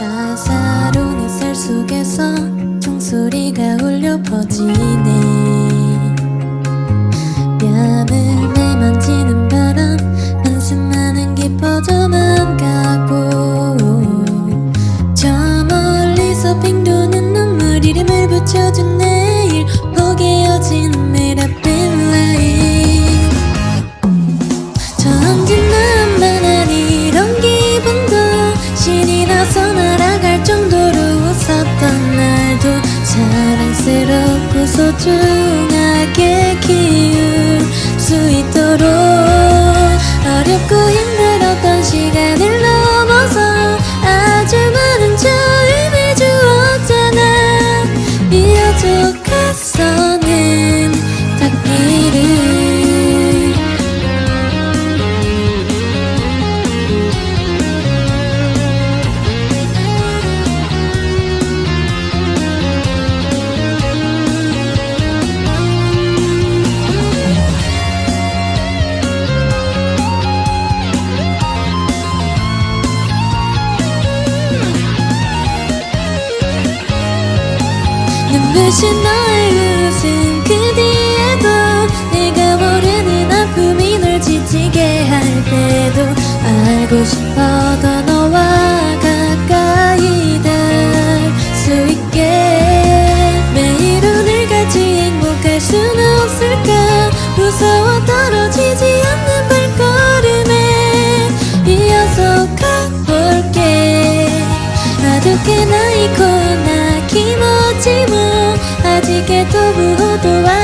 따사로운 햇살 속에서 종소리가 울려 퍼지네. 뺨을 내만지는 사랑스럽고 소중하게 키울 눈부신 너의 웃음 그 뒤에도 내가 모르는 아픔이 널 지치게 할 때도 알고 싶어 더 너와 가까이 닿을 수 있게. 매일 오늘같이 행복할 수는 없을까? 무서워 떨어지지 않는 발걸음에 이어서 가볼게. 아득해 나 弾け飛ぶ音は